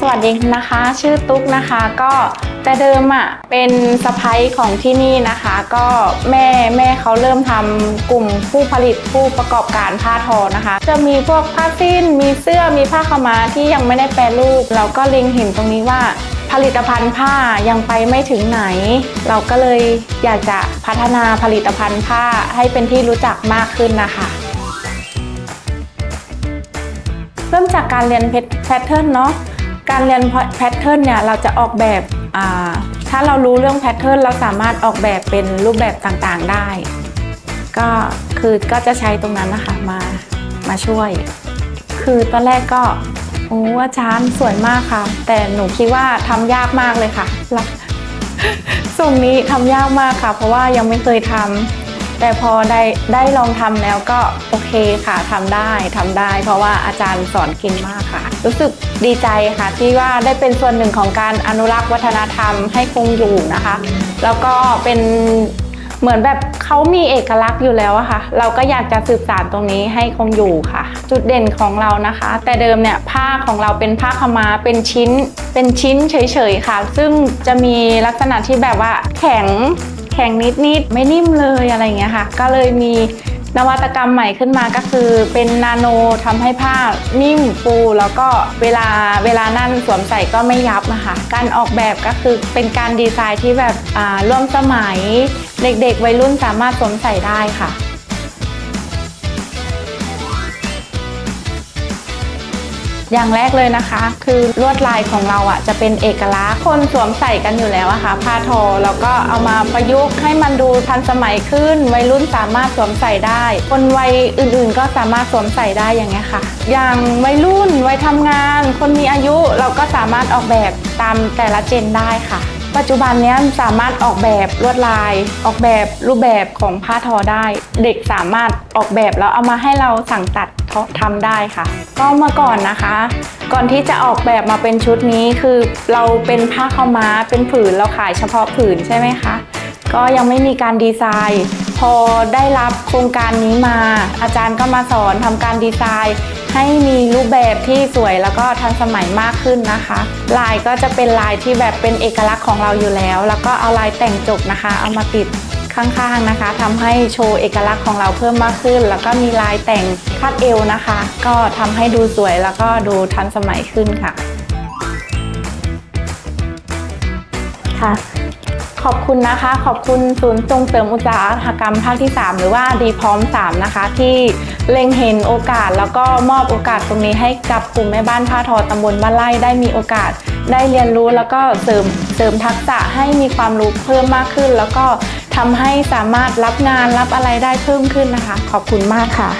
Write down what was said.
สวัสดีนะคะ ชื่อตุ๊กนะคะก็แต่เดิมอะเป็นสะพ้ยของที่นี่นะคะ ก็แม่แม่เขาเริ่มทำกลุ่มผู้ผลิตผู้ประกอบการผ้าทอนะคะ จะมีพวกผ้าสิ้น มีเสื้อมีผ้าขาวม้าที่ยังไม่ได้แปรรูปเราก็เล็งเห็นตรงนี้ว่าผลิตภัณฑ์ผ้ายังไปไม่ถึงไหน เราก็เลยอยากจะพัฒนาผลิตภัณฑ์ผ้าให้เป็นที่รู้จักมากขึ้นนะคะ เริ่มจากการเรียนแพทเทิร์นเนาะการเรียนแพทเทิร์นเนี่ยเราจะออกแบบถ้าเรารู้เรื่องแพทเทิร์นเราสามารถออกแบบเป็นรูปแบบต่างๆได้ ก็คือก็จะใช้ตรงนั้นนะคะมามาช่วย คือตอนแรกก็โอ้อาจารย์สวยมากค่ะ แต่หนูคิดว่าทำยากมากเลยค่ะรับส่งนี้ทำยากมากค่ะ เพราะว่ายังไม่เคยทำ แต่พอได้ได้ลองทำแล้วก็โอเคค่ะทำได้ทำได้ เพราะว่าอาจารย์สอนกินมากค่ะ รู้สึกดีใจค่ะที่ว่าได้เป็นส่วนหนึ่งของการอนุรักษ์วัฒนธรรมให้คงอยู่นะคะ แล้วก็เป็นเหมือนแบบเขามีเอกลักษณ์อยู่แล้วอะค่ะ เราก็อยากจะสืบสานตรงนี้ให้คงอยู่ค่ะ จุดเด่นของเรานะคะ แต่เดิมเนี่ยผ้าของเราเป็นผ้าขมาเป็นชิ้น เป็นชิ้นเฉยๆค่ะ ซึ่งจะมีลักษณะที่แบบว่าแข็ง แข็งนิดๆไม่นิ่มเลยอะไรอย่างเงี้ยค่ะ ก็เลยมีนวัตกรรมใหม่ขึ้นมาก็คือเป็นนาโนทำให้ผ้านิ่มฟูแล้วก็เวลาเวลานั่นสวมใส่ก็ไม่ยับนะคะ การออกแบบก็คือเป็นการดีไซน์ที่แบบอ่าร่วมสมัย เด็กๆ วัยรุ่นสามารถสวมใส่ได้ค่ะ อย่างแรกเลยนะคะ คือลวดลายของเราอะจะเป็นเอกลักษณ์คนสวมใส่กันอยู่แล้วอะค่ะผ้าทอแล้วก็เอามาประยุกต์ให้มันดูทันสมัยขึ้น วัยรุ่นสามารถสวมใส่ได้ คนวัยอื่นๆ ก็สามารถสวมใส่ได้อย่างเงี้ยค่ะ อย่างวัยรุ่นวัยทำงาน คนมีอายุเราก็สามารถออกแบบตามแต่ละเจนได้ค่ะ ปัจจุบันนี้สามารถออกแบบลวดลาย ออกแบบรูปแบบของผ้าทอได้ เด็กสามารถออกแบบแล้วเอามาให้เราสั่งตัดทำได้ค่ะ ก็เมื่อก่อนนะคะ ก่อนที่จะออกแบบมาเป็นชุดนี้คือเราเป็นผ้าขาม้าเป็นผืนเราขายเฉพาะผืนใช่ไหมคะ ก็ยังไม่มีการดีไซน์ พอได้รับโครงการนี้มา อาจารย์ก็มาสอนทำการดีไซน์ ให้มีรูปแบบที่สวยแล้วก็ทันสมัยมากขึ้นนะคะ ลายก็จะเป็นลายที่แบบเป็นเอกลักษณ์ของเราอยู่แล้ว แล้วก็เอาลายแต่งจกนะคะ เอามาติดข้างๆนะคะทำให้โชว์เอกลักษณ์ของเราเพิ่มมากขึ้น แล้วก็มีลายแต่งคาดเอวนะคะ ก็ทำให้ดูสวยแล้วก็ดูทันสมัยขึ้นค่ะค่ะ ขอบคุณนะคะ ขอบคุณศูนย์ส่งเสริมอุตสาหกรรมภาคที่ 3 หรือว่าดีพร้อม 3 นะคะ ที่เล็งเห็นโอกาสแล้วก็มอบโอกาสตรงนี้ให้กับกลุ่มแม่บ้านผ้าทอตำบลบ้านไร่ได้มีโอกาส ได้เรียนรู้แล้วก็เสริมเสริมทักษะให้มีความรู้เพิ่มมากขึ้น แล้วก็ทำให้สามารถรับงานรับอะไรได้เพิ่มขึ้นนะคะ ขอบคุณมากค่ะ